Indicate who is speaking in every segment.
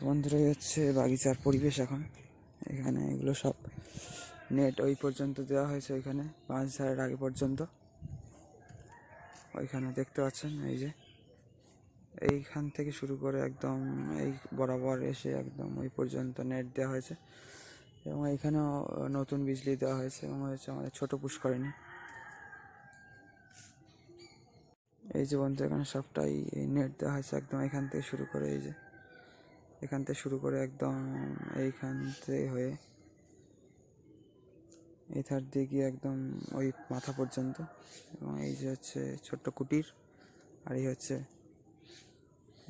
Speaker 1: তো বন্ধুরা হচ্ছে বাগিচার পরিবেশ এখন। এখানে এগুলো সব নেট ওই পর্যন্ত দেওয়া হয়েছে ওইখানে পাঁচ ধারের আগে পর্যন্ত। ওইখানে দেখতে পাচ্ছেন, এই যে। এইখান থেকে শুরু করে একদম এই বরাবর এসে একদম ওই পর্যন্ত নেট দেওয়া হয়েছে। এবং এখানেও নতুন বিজলি দেওয়া হয়েছে, এবং হচ্ছে আমাদের ছোটো পুষ্করিণী। এই যে বন্ধু এখানে সবটাই নেট দেওয়া হয়েছে একদম এখান থেকে শুরু করে, এই যে। এখান থেকে শুরু করে একদম এইখান থেকে হয়ে এই ধার দিয়ে গিয়ে একদম ওই মাথা পর্যন্ত। এবং এই যে হচ্ছে ছোট্ট কুটির, আর এই হচ্ছে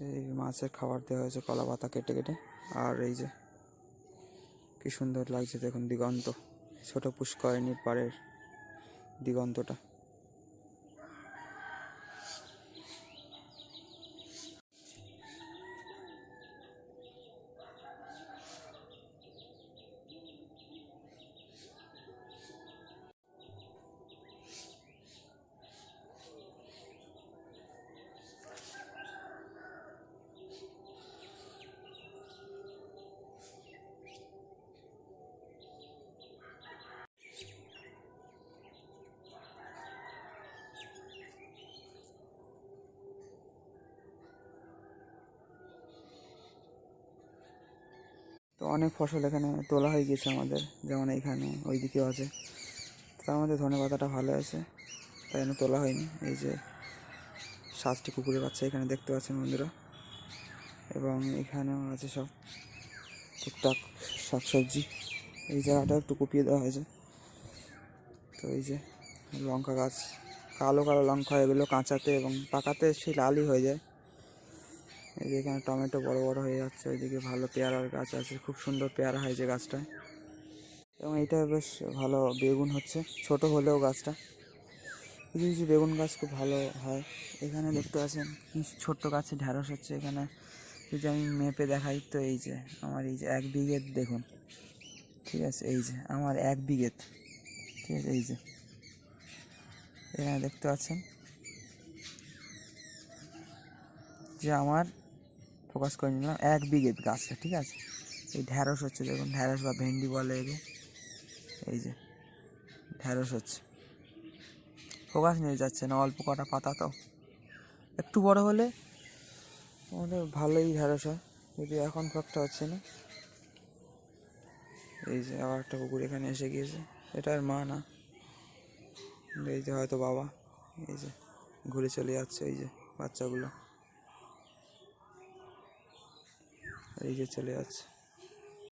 Speaker 1: এই মাছের খাবার দেওয়া হয়েছে কলা পাতা কেটে কেটে। আর এই যে কি সুন্দর লাগছে দেখুন দিগন্ত, ছোট পুষ্করিণীর পাড়ের দিগন্তটা। তো অনেক ফসল এখানে তোলা হয়ে গেছে আমাদের, যেমন এইখানে ওই দিকেও আছে। তার মধ্যে ধনে পাতাটা ভালো আছে, তাই জন্য তোলা হয়নি। এই যে সাতটি কুকুরের বাচ্চা এখানে দেখতে পাচ্ছেন বন্ধুরা। এবং এখানেও আছে সব টুকটাক শাকসবজি। এই জায়গাটা একটু কুপিয়ে দেওয়া হয়েছে। তো এই যে লঙ্কা গাছ, কালো কালো লঙ্কা, এগুলো কাঁচাতে এবং পাকাতে সেই লালই হয়ে যায়। এখানে টমেটো বড় বড় হয়ে যাচ্ছে, ওইদিকে ভালো পেয়ারার গাছ আছে, খুব সুন্দর পেয়ারা হয়েছে গাছটায়। এবং এটা বেশ ভালো বেগুন হচ্ছে, ছোট হলেও গাছটা। কিছু কিছু বেগুন গাছ খুব ভালো হয়। এখানে দেখতে পাচ্ছেন ছোট্ট গাছে ঢ্যাঁড়স হচ্ছে এখানে। যদি আমি মেপে দেখাই তো এই যে, আমার এই যে এক বিঘেত দেখুন। ঠিক আছে, এই যে, আমার এক বিঘেত ঠিক আছে, এই যে। এখানে দেখতে পাচ্ছেন যে আমার ফোকাস করে নিলাম, এক বিঘে গাছটা, ঠিক আছে? এই ঢ্যাঁড়স হচ্ছে, দেখুন, ঢ্যাঁড়স বা ভেন্ডি বলে একে। এই যে, ঢ্যাঁড়স হচ্ছে। ফোকাস নিয়ে যাচ্ছে না, অল্প কটা পাতা তো। একটু বড় হলে আমাদের ভালোই ঢ্যাঁড়স হয় যদি এখন ফকটা হচ্ছে না। এই যে, আবার একটা কুকুর এখানে এসে গিয়েছে, এটা আর মা না। এই যে, হয়তো বাবা, এই যে, ঘুরে চলে যাচ্ছে, এই যে, বাচ্চাগুলো। এই যে চলে যাচ্ছে।